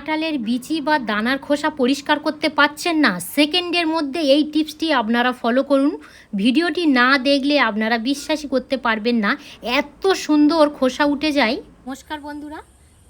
কাঁঠালের বিচি বা দানার খোসা পরিষ্কার করতে পাচ্ছেন না। সেকেন্ডের মধ্যে এই টিপসটি আপনারা ফলো করুন। ভিডিওটি না দেখলে আপনারা বিশ্বাসই করতে পারবেন না। এত সুন্দর খোসা উঠে যায়। নমস্কার বন্ধুরা,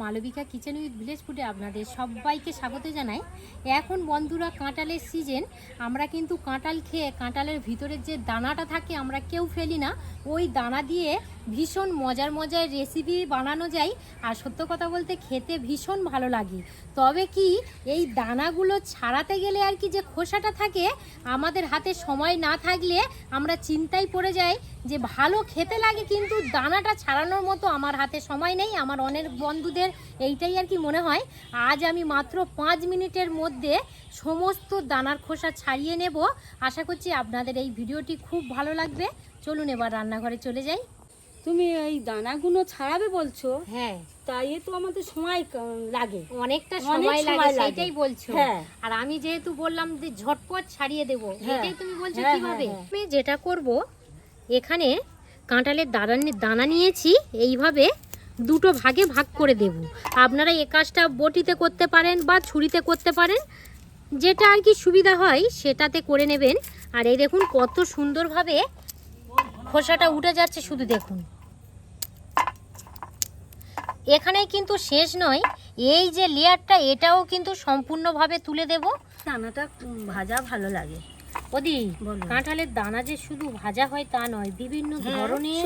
মালবিকা কিচেন উইথ ভিলেজ ফুডে আপনাদের সবাইকে স্বাগত জানাই। এখন বন্ধুরা, কাঁঠালের সিজন আমরা কিন্তু কাঁঠাল খেয়ে, কাঁঠালের ভিতরের যে দানাটা থাকে, আমরা কেউ ফেলি না। ওই দানা দিয়ে ভীষণ মজার মজার রেসিপি বানানো যায়। আর সত্য কথা বলতে খেতে ভীষণ ভালো লাগে। তবে কি এই দানাগুলো ছাড়াতে গেলে আর কি যে খোসাটা থাকে, আমাদের হাতে সময় না থাকলে আমরা চিন্তায় পড়ে যাই যে ভালো খেতে লাগে কিন্তু দানাটা ছাড়ানোর মতো আমার হাতে সময় নেই, আমার অনেক বন্ধুদের এইটাই আর কি মনে হয়। আজ আমি মাত্র পাঁচ মিনিটের মধ্যে সমস্ত দানার খোসা ছাড়িয়ে নেব। আশা করছি আপনাদের এই ভিডিওটি খুব ভালো লাগবে। চলুন এবার রান্নাঘরে চলে যাই। তুমি এই দানাগুলো ছাড়াবে বলছো? হ্যাঁ। তাই তো আমাদের সময় লাগে। অনেকটা সময় লাগে সেটাই বলছো। হ্যাঁ। আর আমি যেহেতু বললাম যে ঝটপট ছাড়িয়ে দেব হ্যাঁ। এটাই তুমি বলছো হ্যাঁ, কীভাবে। আমি যেটা করব এখানে কাঁঠালের দানা দানা নিয়েছি এইভাবে দুটো ভাগে ভাগ করে দেব। আপনারা এ কাজটা বটিতে করতে পারেন বা ছুরিতে করতে পারেন যেটা আর কি সুবিধা হয় সেটাতে করে নেবেন। আর এই দেখুন কত সুন্দরভাবে খোসাটা উঠে যাচ্ছে শুধু দেখুন। এখানে কিন্তু শেষ নয়। এই যে লেয়ারটা এটাও কিন্তু সম্পূর্ণভাবে তুলে দেব। দানাটা ভাজা ভালো লাগে। ওদি কাঁঠালের দানা যে শুধু ভাজা হয় তা নয় বিভিন্ন হ্যাঁ, ধরনের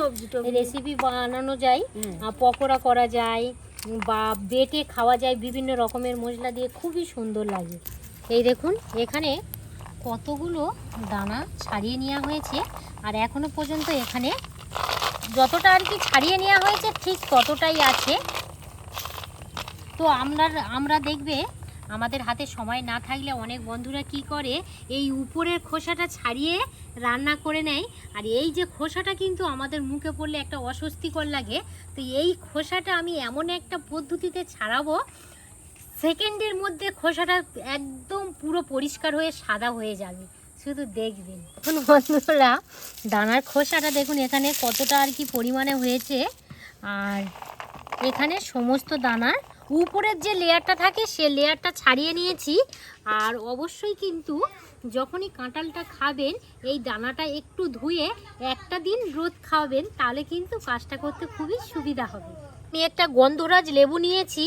রেসিপি বানানো যায়। হুম। পকোড়া করা যায় বা বেটে খাওয়া যায় বিভিন্ন রকমের মশলা দিয়ে খুবই সুন্দর লাগে। এই দেখুন এখানে কতগুলো দানা ছাড়িয়ে নেওয়া হয়েছে আর এখনও পর্যন্ত এখানে যতটা আর কি ছাড়িয়ে নেওয়া হয়েছে, ঠিক ততটাই আছে। তো আমরা আমরা দেখবে, আমাদের হাতে সময় না থাকলে অনেক বন্ধুরা কি করে, এই উপরের খোসাটা ছাড়িয়ে রান্না করে নেয়। আর এই যে খোসাটা কিন্তু আমাদের মুখে পড়লে একটা অস্বস্তিকর লাগে। তো এই খোসাটা আমি এমন একটা পদ্ধতিতে ছাড়াবো সেকেন্ডের মধ্যে খোসাটা একদম পুরো পরিষ্কার হয়ে সাদা হয়ে যাবে। শুধু দেখবেন। এখন বন্ধুরা, দানার খোসাটা দেখুন, এখানে কতটা আর কি পরিমাণে হয়েছে। আর এখানে সমস্ত দানার উপরের যে লেয়ারটা থাকে, সে লেয়ারটা ছাড়িয়ে নিয়েছি। আর অবশ্যই কিন্তু যখনই কাঁঠালটা খাবেন, এই দানাটা একটু ধুয়ে একটা দিন রোদ খাওয়াবেন, তাহলে কিন্তু কাজটা করতে খুবই সুবিধা হবে। আমি একটা গন্ধরাজ লেবু নিয়েছি।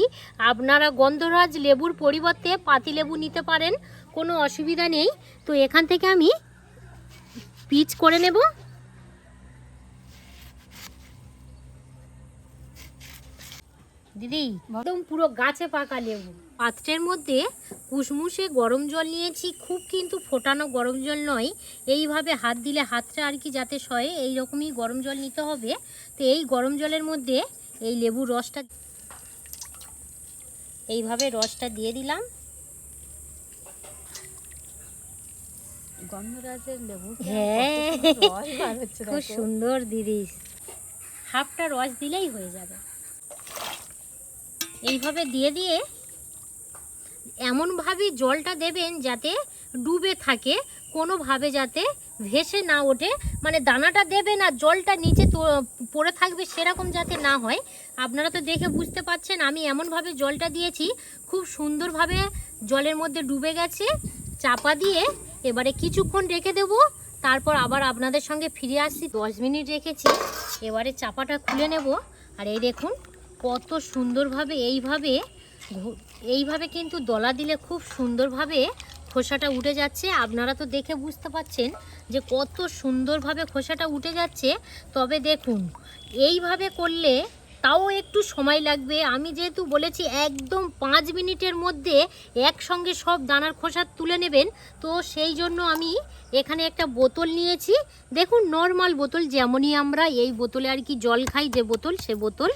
আপনারা গন্ধরাজ লেবুর পরিবর্তে পাতি লেবু নিতে পারেন। কোনো অসুবিধা নেই। তো এখান থেকে আমি পিচ করে নেব। দিদি, একদম পুরো গাছে পাকা লেবু। পাত্রের মধ্যে কুসমুসে গরম জল নিয়েছি, খুব কিন্তু ফোটানো গরম জল নয়। এইভাবে হাত দিলে হাতটা আর কি যাতে সয়ে এই রকমই গরম জল নিতে হবে। তো এই গরম জলের মধ্যে এই লেবুর রসটা এইভাবে রসটা দিয়ে দিলাম। গন্ধরাজের লেবু হ্যাঁ খুব। সুন্দর দিদি হাফটা রস দিলেই হয়ে যাবে। এইভাবে দিয়ে দিয়ে এমনভাবে জলটা দেবেন যাতে ডুবে থাকে কোনোভাবে যাতে ভেসে না ওঠে। মানে দানাটা দেবেন আর জলটা নিচে পড়ে থাকবে সেরকম যাতে না হয়। আপনারা তো দেখে বুঝতে পাচ্ছেন আমি এমনভাবে জলটা দিয়েছি খুব সুন্দরভাবে জলের মধ্যে ডুবে গেছে। চাপা দিয়ে এবারে কিছুক্ষণ রেখে দেবো। তারপর আবার আপনাদের সঙ্গে ফিরে আসছি। দশ মিনিট রেখেছি। এবারে চাপাটা খুলে নেব। আর এই দেখুন, কত সুন্দরভাবে এইভাবে এইভাবে কিন্তু দলা দিলে খুব সুন্দরভাবে খোসাটা উঠে যাচ্ছে। আপনারা তো দেখে বুঝতে পাচ্ছেন যে কত সুন্দরভাবে খোসাটা উঠে যাচ্ছে। তবে দেখুন, এইভাবে করলে তাও একটু সময় লাগবে। আমি যেহেতু বলেছি একদম পাঁচ মিনিটের মধ্যে একসঙ্গে সব দানার খোসা তুলে নেবেন, তো সেই জন্য আমি এখানে একটা বোতল নিয়েছি। দেখুন নর্মাল বোতল, যেমনই আমরা এই বোতলে আর কি জল খাই, যে বোতল, সে বোতল।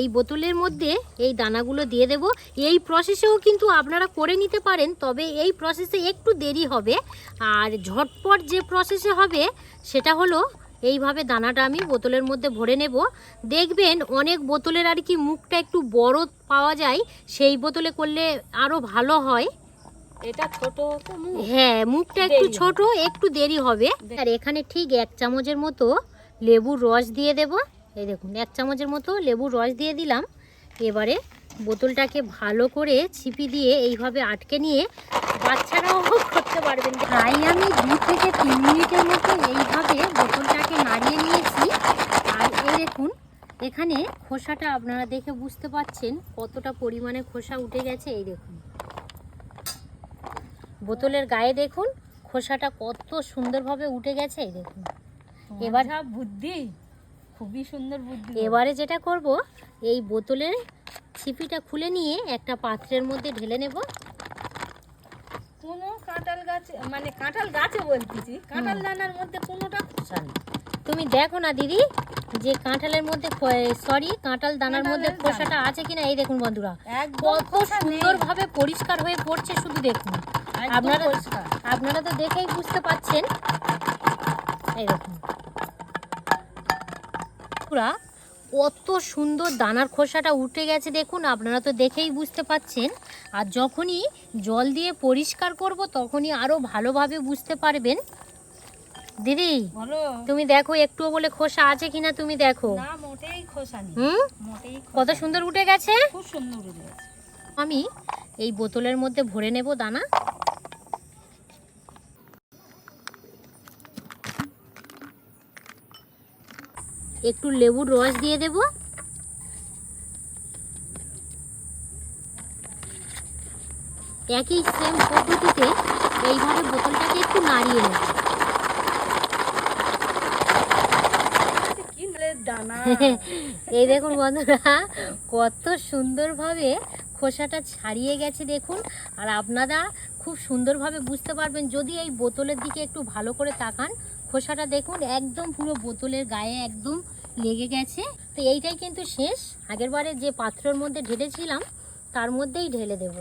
এই বোতলের মধ্যে এই দানাগুলো দিয়ে দেব। এই প্রসেসেও কিন্তু আপনারা করে নিতে পারেন, তবে এই প্রসেসে একটু দেরি হবে। আর ঝটপট যে প্রসেসে হবে, সেটা হলো এইভাবে দানাটা আমি বোতলের মধ্যে ভরে নেব। দেখবেন অনেক বোতলের আর কি মুখটা একটু বড় পাওয়া যায় সেই বোতলে করলে আরও ভালো হয়। এটা ছোট হ্যাঁ মুখটা একটু ছোট একটু দেরি হবে। আর এখানে ঠিক এক চামচের মতো লেবুর রস দিয়ে দেব। এই দেখুন এক চামচের মতো লেবুর রস দিয়ে দিলাম। এবারে বোতলটাকে ভালো করে ছিপি দিয়ে এইভাবে আটকে নিয়ে বাচ্চারাও করতে পারবেন। তাই আমি দু থেকে তিন মিনিটের মতো এইভাবে বোতলটাকে নাড়িয়ে নিয়েছি আর এই দেখুন এখানে খোসাটা আপনারা দেখে বুঝতে পাচ্ছেন কতটা পরিমাণে খোসা উঠে গেছে এই দেখুন। বোতলের গায়ে দেখুন খোসাটা কত সুন্দরভাবে উঠে গেছে এই দেখুন। এবার যা বুদ্ধি। খুবই সুন্দর বুদ্ধি। এবারে যেটা করব এই বোতলের ছিপিটা খুলে নিয়ে একটা পাত্রের মধ্যে ঢেলে নেব। কোনো কাঁঠাল গাছে মানে কাঁঠাল গাছে বলতেছি কাঁঠাল দানার মধ্যে কোনোটা খোসা নেই। তুমি দেখো না দিদি যে কাঁঠালের মধ্যে সরি কাঁঠাল দানার মধ্যে খোসাটা আছে কিনা? এই দেখুন বন্ধুরা কত। সুন্দরভাবে পরিষ্কার হয়ে পড়ছে শুধু দেখুন। আপনারা- আপনারা তো দেখেই বুঝতে পাচ্ছেন। এই দেখুন। পুরা কত সুন্দর দানার খোসাটা উঠে গেছে দেখুন আপনারা তো দেখেই বুঝতে পাচ্ছেন। আর যখনই জল দিয়ে পরিষ্কার করব তখনই আরও ভালোভাবে বুঝতে পারবেন। দিদি তুমি দেখো একটুও বলে খোসা আছে কিনা তুমি দেখো। না মোটেই খোসা নেই। হুম? মোটেই কত সুন্দর উঠে গেছে? খুব সুন্দর উঠে গেছে। আমি এই বোতলের মধ্যে ভরে নেব দানা। একটু লেবুর রস দিয়ে দেব। একই সেম পদ্ধতিতে এইভাবে বোতলটাকে একটু নাড়িয়ে নেব কি নালের দানা এই দেখুন বন্ধুরা কত সুন্দরভাবে খোসাটা ছাড়িয়ে গেছে দেখুন আর আপনারা খুব সুন্দরভাবে বুঝতে পারবেন যদি এই বোতলের দিকে একটু ভালো করে তাকান খোসাটা দেখুন একদম পুরো বোতলের গায়ে একদম লেগে গেছে। তো এইটাই কিন্তু শেষ। আগেরবারে যে পাত্রের মধ্যে ঢেলেছিলাম তার মধ্যেই ঢেলে দেব।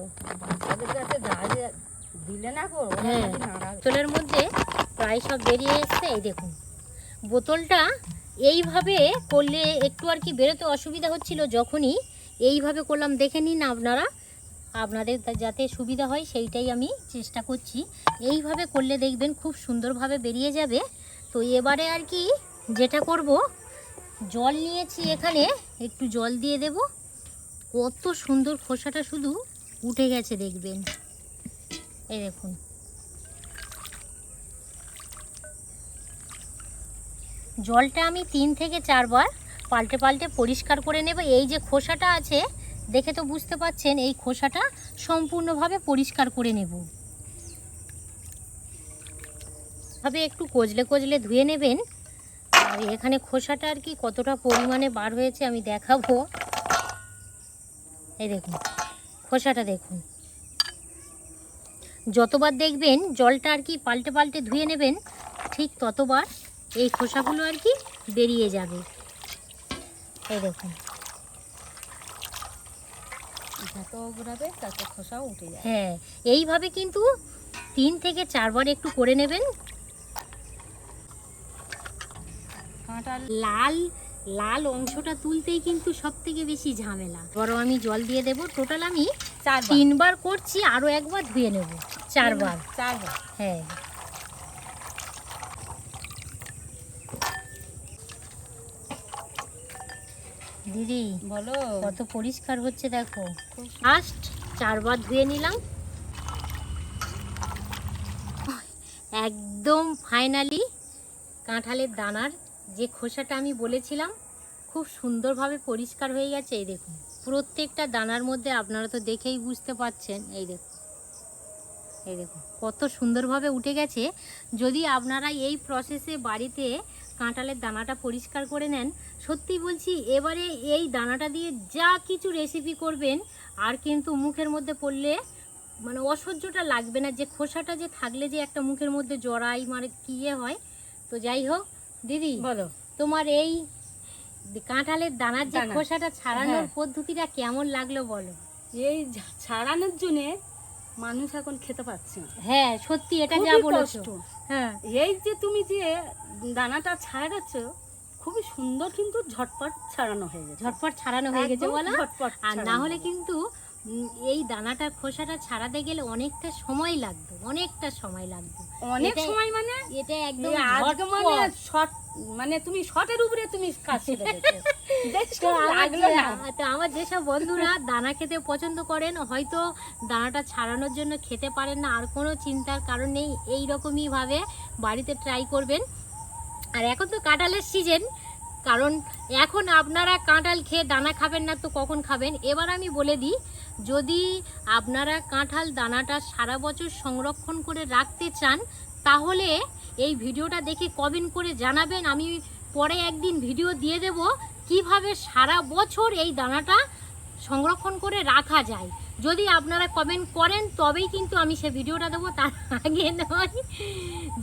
দিলে না হ্যাঁ। বোতলের মধ্যে প্রায় সব বেরিয়ে এসছে এই দেখুন। বোতলটা এইভাবে করলে একটু আর কি বেরোতে অসুবিধা হচ্ছিল যখনই এইভাবে করলাম। দেখে নিন আপনারা, আপনাদের যাতে সুবিধা হয় সেইটাই আমি চেষ্টা করছি। এইভাবে করলে দেখবেন খুব সুন্দরভাবে বেরিয়ে যাবে। তো এবারে আর কি যেটা করব, জল নিয়েছি এখানে, একটু জল দিয়ে দেব। কত সুন্দর খোসাটা শুধু উঠে গেছে দেখবেন। এই দেখুন। জলটা আমি তিন থেকে চারবার পাল্টে পাল্টে পরিষ্কার করে নেব। এই যে খোসাটা আছে, দেখে তো বুঝতে পাচ্ছেন, এই খোসাটা সম্পূর্ণভাবে পরিষ্কার করে নেব। ভাবে একটু কজলে কজলে ধুয়ে নেবেন। আর এখানে খোসাটা আর কি কতটা পরিমাণে বার হয়েছে আমি দেখাবো। এই দেখুন, খোসাটা দেখুন। যতবার দেখবেন জলটা আর কি পাল্টে পাল্টে ধুয়ে নেবেন, ঠিক ততবার এই খোসাগুলো আর কি বেরিয়ে যাবে। এই দেখুন। যত ঘোরাবে তত খোসাও উঠে যায় হ্যাঁ এইভাবে কিন্তু তিন থেকে চারবার একটু করে নেবেন। লাল লাল অংশটা তুলতেই কিন্তু সব থেকে বেশি ঝামেলা। বড় আমি জল দিয়ে দেব টোটাল আমি তিনবার করছি আরও একবার ধুয়ে নেব। চারবার। চারবার। হ্যাঁ। দিদি বলো। কত পরিষ্কার হচ্ছে দেখো। ফার্স্ট চারবার ধুয়ে নিলাম। একদম ফাইনালি কাঁঠালের দানার যে খোসাটা আমি বলেছিলাম খুব সুন্দরভাবে পরিষ্কার হয়ে গেছে এই দেখুন। প্রত্যেকটা দানার মধ্যে আপনারা তো দেখেই বুঝতে পাচ্ছেন এই দেখুন। এই দেখুন কত সুন্দরভাবে উঠে গেছে। যদি আপনারা এই প্রসেসে বাড়িতে কাঁঠালের দানাটা পরিষ্কার করে নেন। সত্যি বলছি এবারে এই দানাটা দিয়ে যা কিছু রেসিপি করবেন আর কিন্তু মুখের মধ্যে পড়লে মানে অসহ্যটা লাগবে না যে খোসাটা যে থাকলে যে একটা মুখের মধ্যে জড়াই মানে কি ইয়ে হয়। তো যাই হোক দিদি বলো। তোমার এই কাঁঠালের দানার যে খোসাটা ছাড়ানোর হ্যাঁ। পদ্ধতিটা কেমন লাগল বলো? এই ছাড়ানোর জন্যে মানুষ এখন খেতে পাচ্ছে হ্যাঁ সত্যি এটা যা কষ্ট। হ্যাঁ এই যে তুমি যে দানাটা ছাড়াচ্ছ খুবই সুন্দর কিন্তু ঝটপট ছাড়ানো হয়ে গেছে। ঝটপট ছাড়ানো হয়ে গেছে বলো? আর না হলে কিন্তু এই দানাটা খোসাটা ছাড়াতে গেলে অনেকটা সময় লাগতো অনেকটা সময় লাগতো। অনেক সময় মানে? এটা একদম আজকে মানে শর্ট মানে তুমি শর্টের উপরে তুমি কাজ ছেড়ে। তো আমার যেসব বন্ধুরা দানা খেতে পছন্দ করেন হয়তো দানাটা ছাড়ানোর জন্য খেতে পারেন না আর কোনো চিন্তার কারণ নেই এই রকমই ভাবে বাড়িতে ট্রাই করবেন। আর এখন তো কাঁঠালের সিজন কারণ এখন আপনারা কাঁঠাল খেয়ে দানা খাবেন না তো কখন খাবেন? এবার আমি বলে দিই যদি আপনারা কাঁঠাল দানাটা সারা বছর সংরক্ষণ করে রাখতে চান, তাহলে এই ভিডিওটা দেখে কমেন্ট করে জানাবেন। আমি পরে একদিন ভিডিও দিয়ে দেব কীভাবে সারা বছর এই দানাটা সংরক্ষণ করে রাখা যায়। যদি আপনারা কমেন্ট করেন, তবেই কিন্তু আমি সে ভিডিওটা দেবো। তার আগে নয়,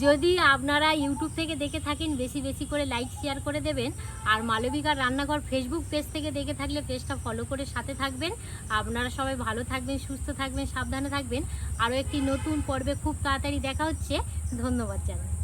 যদি আপনারা ইউটিউব থেকে দেখে থাকেন, বেশি বেশি করে লাইক শেয়ার করে দেবেন। আর মালবিকার রান্নাঘর ফেসবুক পেজ থেকে দেখে থাকলে পেজটা ফলো করে সাথে থাকবেন। আপনারা সবাই ভালো থাকবেন, সুস্থ থাকবেন, সাবধানে থাকবেন। আরও একটি নতুন পর্বে খুব তাড়াতাড়ি দেখা হচ্ছে। ধন্যবাদ জানাই।